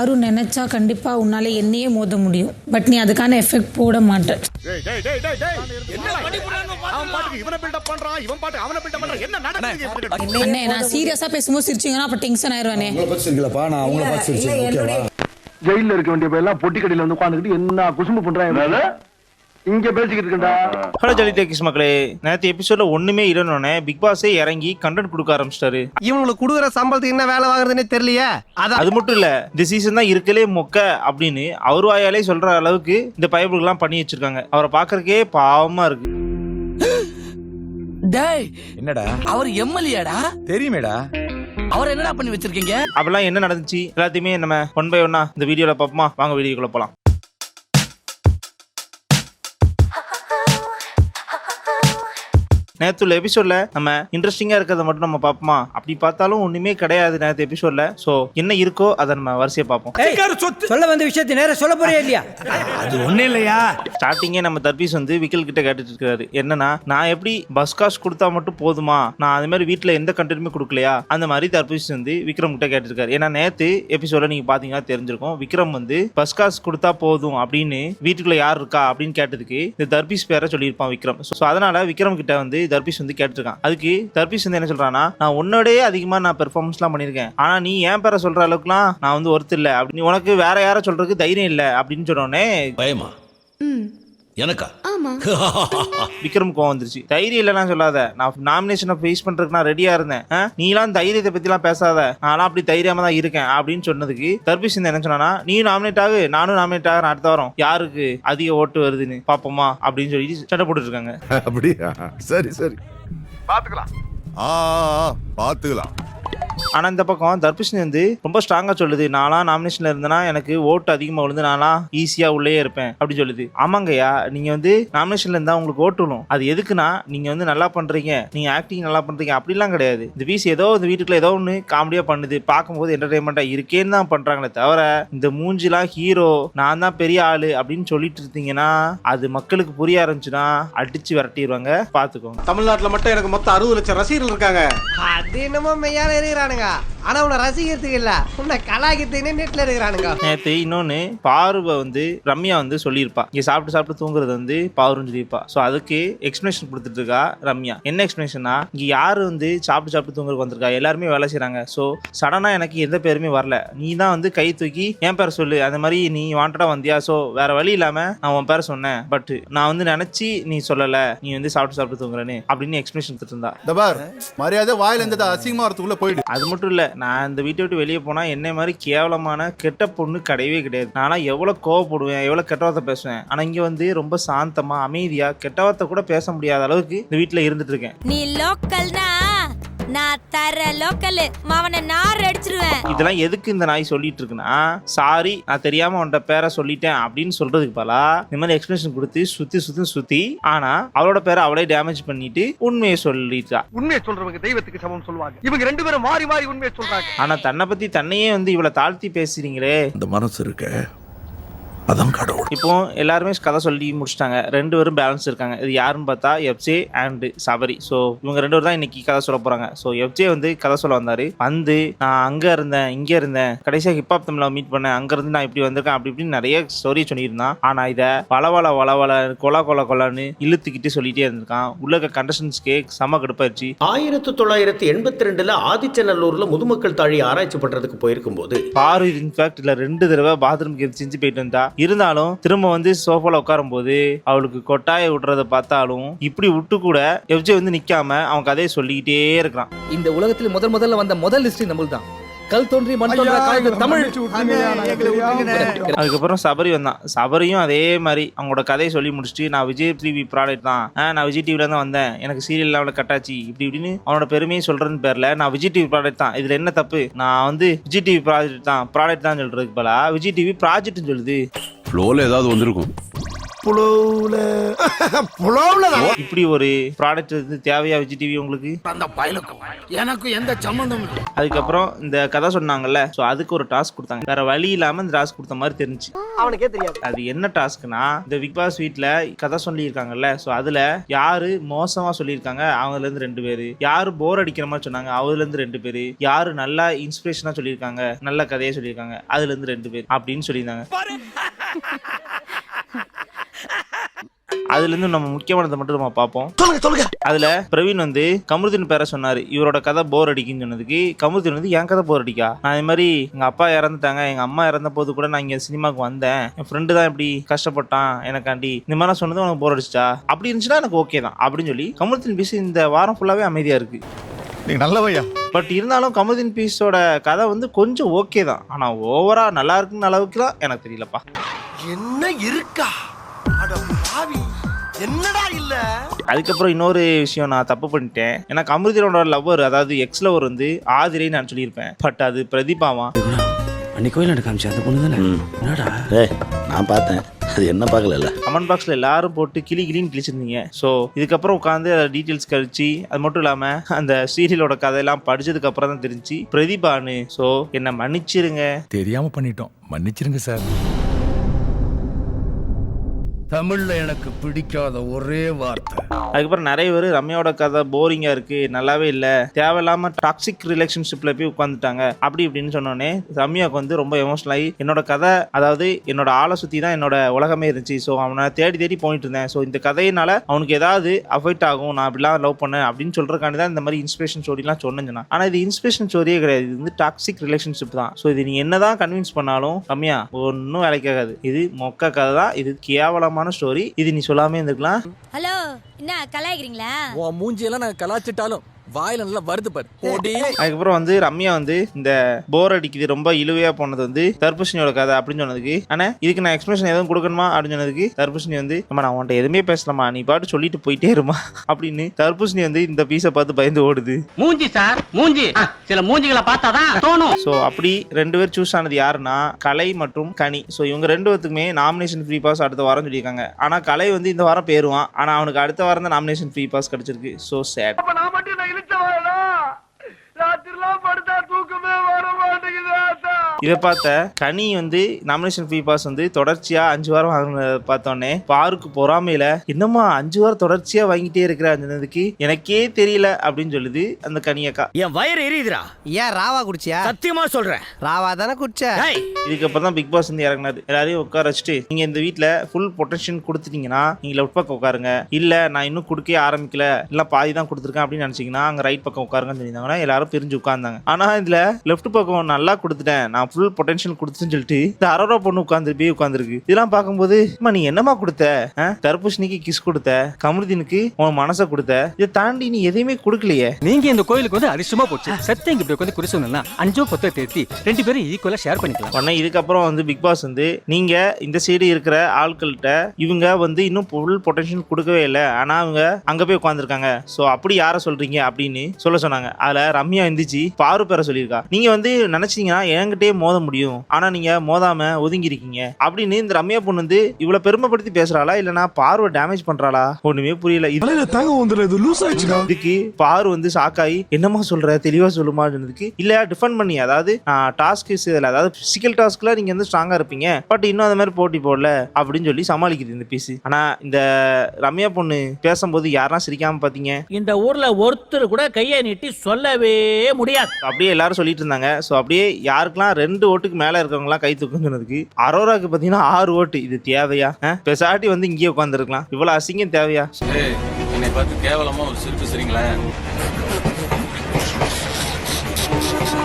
யாரும் நினைச்சா கண்டிப்பா உன்னால என்னையே மோத முடியும். பட் நீ அதுக்கான எஃபெக்ட் போட மாட்ட. டேய் டேய் டேய் டேய் டேய். என்னடா அவன் பாட்டுக்கு இவனை பில்டப் பண்றான் இவன் பாட்டு அவனை பில்டப் பண்றான். என்ன நான் சீரியஸா பேசும்போது சிரிச்சீங்கன்னா அப்ப டென்ஷன் ஆயிருவானே. ஜெயில இருக்க வேண்டிய பேர்லாம் பொட்டி கடையில வந்து உட்காந்துக்கிட்டு என்ன குசும்பு பண்றாங்க இங்க பேசிக்கிட்டு இருக்கா ஹலோ ஜலி டேக்கிஸ் மக்களே நேற்று எபிசோட்ல ஒண்ணுமே இல்லைன்னு பிக் பாஸே இறங்கி கண்டென்ட் கொடுக்க ஆரம்பிச்சிட்டாரு. இவங்களுக்கு கொடுக்குற சம்பளத்துக்கு என்ன வேலை வாங்குறதுன்னே தெரியலையே? அதான் அது மட்டும் இல்ல இந்த சீசன் தான் இருக்கலே மொக்க அப்படின்னு அவர் வாயாலே சொல்ற அளவுக்கு இந்த பயப்புகள்லாம் பண்ணி வச்சிருக்காங்க. அவரை பாக்குறதுக்கே பாவமா இருக்கு. டேய் என்னடா? அவர் எம்எல்ஏடா? தெரியுமேடா. அவர் என்னடா பண்ணி வச்சிருக்கீங்க? அப்பெல்லாம் என்ன நடந்துச்சு? எல்லாத்தையுமே நம்ம ஒன் பை ஒன்னா இந்த வீடியோல பார்ப்போமா? வாங்க வீடியோக்குள்ள போலாம். நேற்று உள்ள எபிசோட்ல நம்ம இன்ட்ரெஸ்டிங்கா இருக்கிறத மட்டும் நம்ம பார்ப்போமா? அப்படி பார்த்தாலும் ஒண்ணுமே கிடையாது நேற்று எபிசோட்ல சோ என்ன இருக்கோ அதை நம்ம வரிசையா பார்ப்போம். சொல்ல வந்த விஷயத்தை நேரா சொல்ல போறியா இல்லையா? அது ஒண்ணு இல்லையா? ஸ்டார்டிங்கே நம்ம தர்பீஸ் வந்து விக்கல் கிட்ட கேட்டுட்டு இருக்காரு. என்னன்னா நான் எப்படி பஸ் காசு கொடுத்தா மட்டும் போதுமா? நான் அது மாதிரி வீட்டில் எந்த கண்டென்ட்டுமே கொடுக்கலையா? அந்த மாதிரி தர்பீஸ் வந்து விக்ரம் கிட்ட கேட்டிருக்காரு ஏன்னா நேத்து எபிசோட நீங்க பாத்தீங்கன்னா தெரிஞ்சிருக்கும். விக்ரம் வந்து பஸ் காசு கொடுத்தா போதும் அப்படின்னு வீட்டுக்குள்ள யார் இருக்கா அப்படின்னு கேட்டதுக்கு இந்த தர்பீஸ் பேரை சொல்லியிருப்பான் விக்ரம். ஸோ அதனால விக்ரம் கிட்ட வந்து தர்பீஸ் வந்து கேட்டிருக்கான் அதுக்கு தர்பீஸ் வந்து என்ன சொல்றான்னா நான் உன்னோடயே அதிகமா நான் பெர்ஃபார்மன்ஸ்லாம் பண்ணியிருக்கேன். ஆனா நீ ஏன் பேரை சொல்ற அளவுக்குலாம் நான் வந்து ஒருத்தர் இல்லை. அப்படி உனக்கு வேற யாரை சொல்றதுக்கு தைரியம் இல்லை. அப்படின்னு சொன்னோடனே பயமா? எனக்கா? விக்ரம் கோவம் வந்துருச்சு. தைரியம் இல்லைன்னா சொல்லாத. நான் நாமினேஷனை ஃபேஸ் பண்றதுக்கு நான் ரெடியா இருந்தேன். ஆ? நீலாம் தைரியத்தை பத்திலாம் பேசாத. நான்லாம் அப்படி தைரியமா தான் இருக்கேன் அப்படின்னு சொன்னதுக்கு தர்பீஸ் என்ன சொன்னா நீ நாமினேட் ஆகு நானும் நாமினேட் ஆகிறேன் அடுத்த வாரம். யாருக்கு அதிக ஓட்டு வருதுன்னு பாப்போமா? அப்படின்னு சொல்லிட்டு சண்டை போட்டுட்டு இருக்காங்க அப்படியா? சரி சரி. பாத்துக்கலாம். ஆ பாத்துக்கலாம். ஆனா இந்த பக்கம் தர்பிஷினி வந்து ரொம்ப ஸ்ட்ராங்கா சொல்லுது. நான்லாம் நாமினேஷன்ல இருந்தேன்னா எனக்கு ஓட்டு அதிகமா விழுந்து நான்லாம் ஈஸியா உள்ளே இருப்பேன். அப்படி சொல்லுது. ஆமாங்கய்யா நீங்க வந்து நாமினேஷன்ல இருந்தா உங்களுக்கு ஓட்டு விழும். அது எதுக்குன்னா நீங்க வந்து நல்லா பண்றீங்க. நீங்க ஆக்டிங் நல்லா பண்றீங்க. அப்படிலாம் கிடையாது. இந்த வீஸ் ஏதோ இந்த வீட்டுக்குள்ள ஏதோ ஒன்று காமெடியா பண்ணுது. பார்க்கும்போது என்டர்டைன்மெண்டா இருக்கேன்னு தான் பண்றாங்களே தவிர இந்த மூஞ்சிலாம் ஹீரோ நான் தான் பெரிய ஆளு அப்படின்னு சொல்லிட்டு இருந்தீங்கன்னா அது மக்களுக்கு புரிய ஆரம்பிச்சுன்னா அடிச்சு விரட்டிடுவாங்க பாத்துக்கோங்க தமிழ்நாட்டுல மட்டும் எனக்கு மொத்தம் அறுபது லட்சம் ரசிகர்கள் இருக்காங்க. அது என்னமோ மெய்யால இருக்கிறானுங்க ஆனா உன்னை ரசிக்கிறதுக்கு இல்ல. உன்னை கலாய்க்கிறதுக்குன்னே நெட்ல இருக்கிறானுங்க நேற்று இன்னொன்று பார்வை வந்து ரம்யா வந்து சொல்லியிருப்பா. இங்கே சாப்பிட்டு சாப்பிட்டு தூங்குறது வந்து பாருன்னு சொல்லியிருப்பா. ஸோ அதுக்கு எக்ஸ்பிளேஷன் கொடுத்துட்டு இருக்கா ரம்யா. என்ன எக்ஸ்பிளேஷனா இங்கே யார் வந்து சாப்பிட்டு சாப்பிட்டு தூங்குறதுக்கு வந்திருக்கா? எல்லாருமே வேலை செய்கிறாங்க ஸோ சடனாக எனக்கு எந்த பேருமே வரல. நீ தான் வந்து கை தூக்கி என் பேரை சொல்லு. அந்த மாதிரி நீ வாண்டடாக வந்தியா? ஸோ வேற வழி இல்லாமல் நான் உன் பேரை சொன்னேன். பட் நான் வந்து நினச்சி நீ சொல்லலை. நீ வந்து சாப்பிட்டு சாப்பிட்டு தூங்குறேன்னு அப்படின்னு எக்ஸ்பிளேஷன் கொடுத்துட்டு இருந்தா. இந்த பார் மரியாதை வாயில இருந்தது அசிங்கமா வரதுக்குள்ள போயிடு. அது மட்டும் இல்ல. நான் இந்த வீட்டை விட்டு வெளியே போனால் என்னை மாதிரி கேவலமான கெட்ட பொண்ணு கிடையவே கிடையாது. நானா எவ்வளோ கோவப்படுவேன் எவ்வளோ கெட்ட வார்த்தை பேசுவேன். ஆனால் இங்கே வந்து ரொம்ப சாந்தமாக அமைதியாக கெட்ட வார்த்தை கூட பேச முடியாத அளவுக்கு இந்த வீட்டில் இருந்துட்டு இருக்கேன். நீ லோக்கல்னா நான் தர லோக்கல் மவனை நார் அடிச்சிருவேன். இதெல்லாம் எதுக்கு இந்த நாய் சொல்லிட்டு இருக்குன்னா சாரி நான் தெரியாம உன்ட பேரை சொல்லிட்டேன் அப்படின்னு சொல்றதுக்கு பதிலா இந்த மாதிரி எக்ஸ்பிளேஷன் கொடுத்து சுத்தி சுத்தி சுத்தி ஆனா அவளோட பேரை அவளே டேமேஜ் பண்ணிட்டு உண்மையை சொல்லிட்டா. உண்மையை சொல்றவங்க தெய்வத்துக்கு சமம் சொல்லுவாங்க. இவங்க ரெண்டு பேரும் மாறி மாறி உண்மையை சொல்றாங்க. ஆனா தன்னை பத்தி தன்னையே வந்து இவ்வளவு தாழ்த்தி பேசுறீங்களே. இந்த மனசு இருக்க அதான் கடவுள். இப்போ எல்லாருமே கதை சொல்லி முடிச்சிட்டாங்க. ரெண்டு பேரும் பேலன்ஸ் இருக்காங்க. இது யாருன்னு பார்த்தா எஃப்ஜே அண்ட் சபரி ஸோ இவங்க ரெண்டு பேரும் தான் இன்னைக்கு கதை சொல்ல போறாங்க. ஸோ எஃப்ஜே வந்து கதை சொல்ல வந்தாரு. வந்து நான் அங்க இருந்தேன் இங்க இருந்தேன். கடைசியா ஹிப்ஹாப் தமிழ மீட் பண்ணேன். அங்க இருந்து நான் இப்படி வந்திருக்கேன். அப்படி இப்படின்னு நிறைய ஸ்டோரி சொல்லியிருந்தான். ஆனா இதை வளவள வளவள கொல கொல கொலன்னு இழுத்துக்கிட்டு சொல்லிட்டே இருந்திருக்கான். உள்ள கண்டஸ்டன்ஸ்க்கே செம கடுப்பாயிருச்சு. ஆயிரத்தி தொள்ளாயிரத்தி எண்பத்தி ரெண்டுல ஆதிச்சநல்லூர்ல முதுமக்கள் தாழி ஆராய்ச்சி பண்றதுக்கு போயிருக்கும் போது பாரு இன்ஃபேக்ட் இல்ல ரெண்டு தடவை பாத்ரூம்க்கு செஞ்சு போயிட்டு வந்தா இருந்தாலும் திரும்ப வந்து சோஃபால உட்காரும் போது அவளுக்கு கொட்டாய விடுறத பார்த்தாலும் இப்படி விட்டு கூட எஃப்ஜே வந்து நிக்காம அவன் கதையை சொல்லிக்கிட்டே இருக்கிறான். இந்த உலகத்தில் முதல் முதல்ல வந்த முதல் லிஸ்ட் நம்மள் தான் கல் தோன்றி மண் தோன்ற தமிழ். அதுக்கப்புறம் சபரி வந்தான் சபரியும் அதே மாதிரி அவங்களோட கதையை சொல்லி முடிச்சுட்டு நான் விஜய் டிவி ப்ராடக்ட் தான். நான் விஜய் டிவில தான் வந்தேன். எனக்கு சீரியல் லெவலில் கட்டாச்சு. இப்படி இப்படின்னு அவனோட பெருமையை சொல்றேன்னு பேர்ல நான் விஜய் டிவி ப்ராடக்ட் தான். இதுல என்ன தப்பு? நான் வந்து விஜய் டிவி ப்ராஜெக்ட் தான். ப்ராடக்ட் தான் சொல்றதுக்கு பதிலா விஜய் டிவி ப்ராஜெக்ட்னு சொல்லுது. ஃப்ளோல ஏதாவது வந்திருக்கும். புலவுல. புலவுல இப்படி ஒரு ப்ராடக்ட் வந்து தேவையா விஜய் டிவி உங்களுக்கு? அந்த பயலுக்கும் எனக்கு எந்த சம்பந்தம் இல்லை. அதுக்கப்புறம் இந்த கதை சொன்னாங்கல்ல ஸோ அதுக்கு ஒரு டாஸ்க் கொடுத்தாங்க. வேற வழி இல்லாம இந்த டாஸ்க் கொடுத்த மாதிரி தெரிஞ்சு அவனுக்கே தெரியாது. அது என்ன டாஸ்க்னா இந்த பிக் பாஸ் வீட்ல கதை சொல்லியிருக்காங்கல்ல ஸோ அதுல யாரு மோசமா சொல்லியிருக்காங்க அவங்கல இருந்து ரெண்டு பேரு. யாரு போர் அடிக்கிற மாதிரி சொன்னாங்க அவதுல இருந்து ரெண்டு பேரு. யாரு நல்லா இன்ஸ்பிரேஷனா சொல்லியிருக்காங்க நல்ல கதையை சொல்லியிருக்காங்க அதுல இருந்து ரெண்டு பேர் அப்படின்னு சொல்லியிருந்தாங்க. அதுல இருந்து நம்ம முக்கியமானதை மட்டும் நம்ம பார்ப்போம். சொல்லுங்க சொல்லுங்க. அதுல பிரவீன் வந்து கமருதீன் பேரை சொன்னாரு. இவரோட கதை போர் அடிக்குன்னு சொன்னதுக்கு கமருதீன் வந்து என் கதை போர் அடிக்கா? நான் இது மாதிரி எங்க அப்பா இறந்துட்டாங்க. எங்க அம்மா இறந்த போது கூட நான் இங்க சினிமாக்கு வந்தேன். என் ஃப்ரெண்டு தான் இப்படி கஷ்டப்பட்டான். எனக்காண்டி இந்த மாதிரி சொன்னது உனக்கு போர் அடிச்சிட்டா அப்படி இருந்துச்சுன்னா எனக்கு ஓகே தான். அப்படின்னு சொல்லி கமருதீன் பீஸ் இந்த வாரம் ஃபுல்லாவே அமைதியா இருக்கு. நீ நல்லவையா பட் இருந்தாலும் கமருதீன் பீஸோட கதை வந்து கொஞ்சம் ஓகே தான். ஆனா ஓவரா நல்லா இருக்குன்னு அளவுக்குலாம் எனக்கு தெரியலப்பா. என்ன இருக்கா? பாவி என்னடா இல்ல? அதுக்கப்புறம் இன்னொரு விஷயம் நான் தப்பு பண்ணிட்டேன். ஏன்னா கமருதீனோட லவ்வர் அதாவது எக்ஸ் லவர் வந்து ஆதிரை நான் சொல்லியிருப்பேன். பட் அது பிரதீபாவா? அன்னைக்கு கோயில் காமிச்சு அந்த பொண்ணு தானே? என்னடா? நான் பார்த்தேன். அது என்ன பார்க்கல கமெண்ட் பாக்ஸ்ல எல்லாரும் போட்டு கிளி கிளின்னு கிழிச்சிருந்தீங்க. ஸோ இதுக்கப்புறம் உட்காந்து டீட்டெயில்ஸ் கழிச்சு அது மட்டும் இல்லாம அந்த சீரியலோட கதையெல்லாம் படிச்சதுக்கு அப்புறம் தான் தெரிஞ்சு பிரதீபானு ஸோ என்னை மன்னிச்சிருங்க. தெரியாம பண்ணிட்டோம். மன்னிச்சிருங்க சார் தமிழ்ல எனக்கு பிடிக்காத ஒரே வார்த்தை. அதுக்கப்புறம் நிறைய பேர் ரம்யாவோட கதை போரிங்கா இருக்கு நல்லாவே இல்லை. தேவையில்லாம டாக்ஸிக் ரிலேஷன்ஷிப்ல போய் உட்காந்துட்டாங்க அப்படி இப்படின்னு சொன்னோடனே ரம்யாவுக்கு வந்து ரொம்ப எமோஷனல் ஆகி என்னோட கதை அதாவது என்னோட ஆளை சுத்தி தான் என்னோட உலகமே இருந்துச்சு. ஸோ அவனை தேடி தேடி போயிட்டு இருந்தேன். ஸோ இந்த கதையினால அவனுக்கு ஏதாவது அஃபெக்ட் ஆகும் நான் அப்படிலாம் லவ் பண்ணேன் அப்படின்னு சொல்றதுக்காண்டி தான் இந்த மாதிரி இன்ஸ்பிரேஷன் ஸ்டோரிலாம் சொன்னேன். ஆனா இது இன்ஸ்பிரேஷன் ஸ்டோரியே கிடையாது. இது வந்து டாக்ஸிக் ரிலேஷன்ஷிப் தான். ஸோ இது நீ என்னதான் கன்வின்ஸ் பண்ணாலும் ரம்யா ஒன்றும் வேலைக்காகாது இது மொக்க கதை தான். இது கேவலமான ஸ்டோரி இது நீ சொல்லாமே இருந்திருக்கலாம். ஹலோ என்ன கலாய்க்கிறீங்களா? உன் மூஞ்சியெல்லாம் நான் கலாச்சிட்டாலும் வாயில நல்லா வருது பாரு. ஓடி அதுக்கப்புறம் வந்து ரம்யா வந்து இந்த போர் அடிக்குது ரொம்ப இழுவையா போனது வந்து தர்பூசணியோட கதை அப்படின்னு சொன்னதுக்கு. ஆனா இதுக்கு நான் எக்ஸ்பிரஷன் எதுவும் கொடுக்கணுமா அப்படின்னு சொன்னதுக்கு தர்பூசணி வந்து அம்மா நான் உன்ட்ட எதுவுமே பேசலாமா நீ பாட்டு சொல்லிட்டு போயிட்டே இருமா அப்படின்னு தர்பூசணி வந்து இந்த பீஸை பார்த்து பயந்து ஓடுது. மூஞ்சி சார் மூஞ்சி. சில மூஞ்சிகளை பார்த்தாதான் தோணும். ஸோ அப்படி ரெண்டு பேர் சூஸ் ஆனது யாருன்னா கலை மற்றும் கனி. ஸோ இவங்க ரெண்டு பேத்துக்குமே நாமினேஷன் ஃப்ரீ பாஸ் அடுத்த வாரம் சொல்லியிருக்காங்க. ஆனால் கலை வந்து இந்த வாரம் பேருவான். ஆனால் அவனுக்கு அடுத்த வாரம் தான் நாமினேஷன் ஃப்ரீ பாஸ் கிடைச்சிருக்கு. ஸோ சேட் அப்ப நான் மட்டும் நான் இழுச்ச வாழா ராத்திரிலாம் படுத்தா தூக்கமே வர மாட்டேங்குது ஆத்தா. இதை பார்த்த கனி வந்து நாமினேஷன் ஃப்ரீ பாஸ் வந்து தொடர்ச்சியா அஞ்சு வாரம் வாங்கினத பார்த்தோன்னே பாருக்கு பொறாமையில என்னம்மா அஞ்சு வாரம் தொடர்ச்சியா வாங்கிட்டே இருக்கிற சொன்னதுக்கு எனக்கே தெரியல அப்படின்னு சொல்லுது அந்த கனியக்கா என் வயிறு எரியுதுடா. ஏன் ராவா குடிச்சியா? சத்தியமா சொல்றேன். ராவா தானே குடிச்ச? ஏய் இதுக்கப்புறம் தான் பிக் பாஸ் வந்து இறங்கினாரு. எல்லாரையும் உட்கார வச்சுட்டு நீங்க இந்த வீட்ல ஃபுல் பொட்டன்ஷியல் கொடுத்துட்டீங்கன்னா நீங்க லெஃப்ட் பக்கம் உட்காருங்க. இல்ல நான் இன்னும் கொடுக்கவே ஆரம்பிக்கல. இல்ல பாதி தான் கொடுத்துருக்கேன் அப்படின்னு நினைச்சீங்கன்னா அங்க ரைட் பக்கம் உட்காருங்கன்னு சொல்லியிருந்தாங்கன்னா எல்லாரும் பிரிஞ்சு உட்கார்ந்தாங்க. ஆனா இதுல லெஃப்ட் பக்கம் நல்லா கொடுத்துட்டேன். நான் ஃபுல் பொட்டன்ஷியல் கொடுத்துன்னு சொல்லிட்டு இந்த அரோரா பொண்ணு உட்காந்து போய் உட்காந்துருக்கு இதெல்லாம் பார்க்கும்போது அம்மா நீ என்னமா கொடுத்த? ஆ? தர்பூசணிக்கு கிஸ் கொடுத்த? கமருதீனுக்கு உன் மனசை கொடுத்த? இதை தாண்டி நீ எதையுமே கொடுக்கலையே. நீங்க இந்த கோயிலுக்கு வந்து அரிசமா போச்சு. சத்த இங்க இப்படி உட்காந்து குறி சொன்னா அஞ்சோ பத்தோ தேர்த்தி ரெண்டு பேரும் ஈக்குவலா ஷேர் பண்ணிக்கலாம். உடனே இதுக்கப்புறம் வந்து பிக் பாஸ் வந்து நீங்க இந்த சைடு இருக்கிற ஆட்கள்கிட்ட இவங்க வந்து இன்னும் ஃபுல் பொட்டன்ஷியல் கொடுக்கவே இல்லை. ஆனா அவங்க அங்க போய் உட்காந்துருக்காங்க ஸோ அப்படி யாரை சொல்றீங்க? அப்படின்னு சொல்ல சொன்னாங்க. அதுல ரம்யா எந்திரிச்சு பாரு பேர சொல்லியிருக்கா. நீங்க வந்து நினைச்சீங்கன்னா என்கிட்டயே மோத முடியும். ஆனா நீங்க மோதாம ஒதுங்கி இருக்கீங்க அப்படின்னு இந்த ரம்யா பொண்ணு வந்து இவ்வளவு பெருமைப்படுத்தி பேசுறாளா? இல்லனா பார்வை டேமேஜ் பண்றாளா? ஒண்ணுமே புரியல. இது தாங்க வந்துடுது. லூஸ் ஆயிடுச்சுடா இதுக்கு பாரு வந்து ஷாக்காயி என்னம்மா சொல்ற? தெளிவா சொல்லுமா சொன்னதுக்கு இல்ல டிஃபெண்ட் பண்ணி அதாவது டாஸ்க் இதுல அதாவது பிசிக்கல் டாஸ்க்ல நீங்க வந்து ஸ்ட்ராங்கா இருப்பீங்க. பட் இன்னும் அந்த மாதிரி போட்டி போடல. அப்படின்னு சொல்லி சமாளிக்குது இந்த பீஸ் ஆனா இந்த ரம்யா பொண்ணு பேசும்போது யாரெல்லாம் சிரிக்காம பாத்தீங்க? இந்த ஊர்ல ஒருத்தர் கூட கையை நீட்டி சொல்லவே முடியாது. அப்படியே எல்லாரும் சொல்லிட்டு இருந்தாங்க ஸோ அப்படியே யாருக்கெல்லாம் ரெண்டு ஓட்டுக்கு மேல இருக்கவங்கலாம் கை தூக்குன்னு சொன்னதுக்கு அரோராக்கு பாத்தீங்கன்னா ஆறு ஓட்டு. இது தேவையா? பெசாட்டி வந்து இங்கேயே உட்காந்துருக்கலாம் இவ்வளவு அசிங்கம் தேவையா? என்னை பார்த்து கேவலமா ஒரு சிரிப்பு சரிங்களேன்.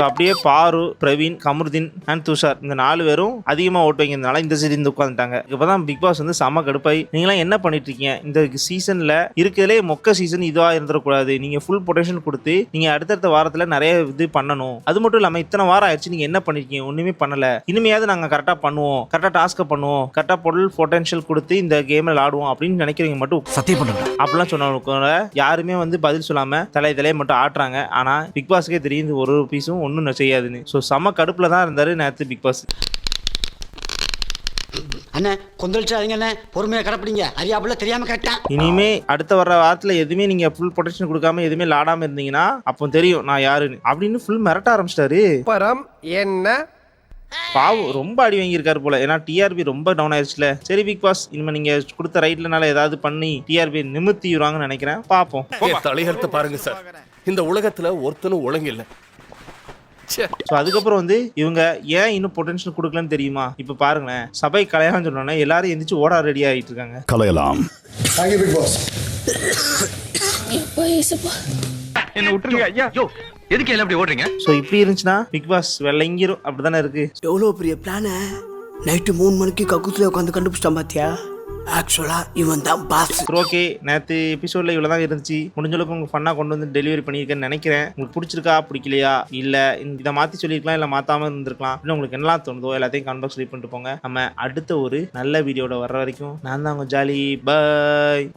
ஸோ அப்படியே பாரு பிரவீன் கமருதீன் அண்ட் துஷார். இந்த நாலு பேரும் அதிகமாக ஓட்டு வைக்கிறதுனால இந்த சைடு இருந்து உட்காந்துட்டாங்க இப்போ தான் பிக் பாஸ் வந்து செம கடுப்பாய் நீங்களாம் என்ன பண்ணிட்டு இருக்கீங்க இந்த சீசனில் இருக்கிறதுலே மொக்க சீசன் இதுவாக இருந்துடக்கூடாது. நீங்கள் ஃபுல் பொட்டன்ஷியல் கொடுத்து நீங்கள் அடுத்தடுத்த வாரத்தில் நிறைய இது பண்ணணும். அது மட்டும் இல்லாமல் இத்தனை வாரம் ஆயிடுச்சு நீங்கள் என்ன பண்ணிருக்கீங்க? ஒன்றுமே பண்ணல. இனிமையாவது நாங்கள் கரெக்டாக பண்ணுவோம். கரெக்டாக டாஸ்க்கை பண்ணுவோம். கரெக்டாக பொருள் பொட்டன்ஷியல் கொடுத்து இந்த கேமில் விளாடுவோம் அப்படின்னு நினைக்கிறவங்க மட்டும் சத்தியம் பண்ணுங்க. அப்படிலாம் சொன்னவங்க யாருமே வந்து பதில் சொல்லாம தலை தலையை மட்டும் ஆட்டுறாங்க. ஆனா பிக் பாஸ்க்கே தெரியும் ஒரு பீஸும் ஒன்றும் செய்யாதுன்னு. ஸோ செம்ம கடுப்புல தான் இருந்தாரு நேற்று பிக் பாஸ் அண்ணே கொந்தளிச்சாதீங்க அண்ணே பொறுமையா கடப்பிடிங்க. அறியாப்புல தெரியாம கேட்டேன். இனிமே அடுத்த வர வாரத்துல எதுவுமே நீங்க ஃபுல் ப்ரொடெக்ஷன் கொடுக்காம எதுவுமே லாடாம இருந்தீங்கன்னா அப்போ தெரியும் நான் யாருன்னு. அப்படின்னு ஃபுல் மிரட்ட ஆரம்பிச்சிட்டாரு. பரம் என்ன? பாவம் ரொம்ப அடி வாங்கியிருக்காரு போல. ஏன்னா டிஆர்பி ரொம்ப டவுன் ஆயிடுச்சுல சரி பிக் பாஸ் இனிமே நீங்க கொடுத்த ரைட்லனால ஏதாவது பண்ணி டிஆர்பி நிமித்திடுவாங்கன்னு நினைக்கிறேன். பார்ப்போம் தலையெடுத்து பாருங்க சார். இந்த உலகத்துல ஒருத்தனும் ஒழுங்கில்லை ஸோ அதுக்கப்புறம் வந்து இவங்க ஏன் இன்னும் பொட்டன்ஷியல் கொடுக்கலன்னு தெரியுமா? இப்போ பாருங்களேன். சபை கலையான்னு சொன்னோன்னே எல்லாரும் எந்திரிச்சு ஓட ரெடி ஆகிட்டு இருக்காங்க. கலையலாம். என்ன விட்டுருங்க. ஐயா எதுக்கு எல்லாம் இப்படி ஓடுறீங்க? ஸோ இப்படி இருந்துச்சுன்னா பிக் பாஸ் வெள்ளைங்கிரும் அப்படிதானே இருக்கு? எவ்வளோ பெரிய பிளான நைட்டு மூணு மணிக்கு கக்குத்துல உட்காந்து கண்டுபிடிச்சிட்டான் பாத்தியா? ஆக்சுவலா இவன் தான் பாஸ் ஓகே நேற்று எபிசோடில் இவ்வளோ தான் இருந்துச்சு. முடிஞ்ச அளவுக்கு உங்களுக்கு ஃபன்னாக கொண்டு வந்து டெலிவரி பண்ணியிருக்கேன்னு நினைக்கிறேன். உங்களுக்கு பிடிச்சிருக்கா பிடிக்கலையா? இல்லை இதை மாற்றி சொல்லியிருக்கலாம் இல்லை மாற்றாமல் இருந்திருக்கலாம். இல்லை உங்களுக்கு என்னலாம் தோணுதோ எல்லாத்தையும் கமெண்ட் பாக்ஸ் பண்ணிட்டு போங்க. நம்ம அடுத்த ஒரு நல்ல வீடியோட வர்ற வரைக்கும் நான் தான் உங்கள் ஜாலி. பாய்